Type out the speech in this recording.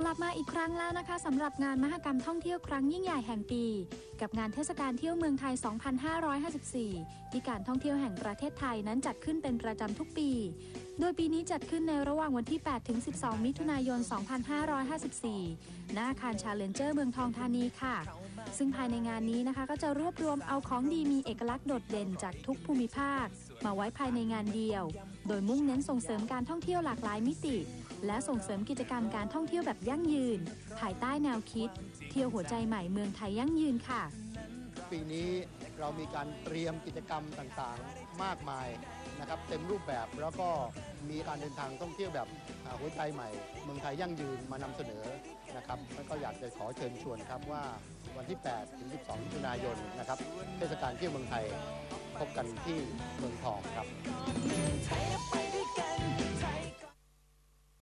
กลับมาอีกครั้งแล้วนะคะสำหรับงานมหกรรมท่องเที่ยวครั้งยิ่งใหญ่แห่งปี กับงานเทศกาลเที่ยวเมืองไทย 2554 ที่การท่องเที่ยวแห่งประเทศไทยนั้นจัดขึ้นเป็นประจำทุกปี โดยปีนี้จัดขึ้นในระหว่างวันที่ 8 ถึง 12 มิถุนายน 2554ณอาคารชาเลนเจอร์เมืองทองธานีค่ะ ซึ่งภายในงานนี้นะคะ ก็จะรวบรวมเอาของดีมีเอกลักษณ์โดดเด่นจากทุกภูมิภาค มาไว้ภายในงานเดียว โดยมุ่งเน้นส่งเสริมการท่องเที่ยวหลากหลายมิติ และส่งเสริมกิจกรรมการท่องเที่ยวแบบยั่งยืน ภายใต้แนวคิด เที่ยวหัวใจใหม่เมืองไทยยั่งยืนค่ะ ปีนี้ เรามีการเตรียมกิจกรรมต่างๆ มากมายนะครับเต็มรูปแบบแล้วก็มีการเดินทางท่องเที่ยวแบบหัวใจใหม่ เมืองไทยยั่งยืนมานำเสนอนะครับแล้วก็อยากจะขอเชิญชวนครับว่าวันที่ 8 ถึง 12มิถุนายนนะครับเทศกาลเที่ยวเมืองไทยพบกันที่เมืองทองครับ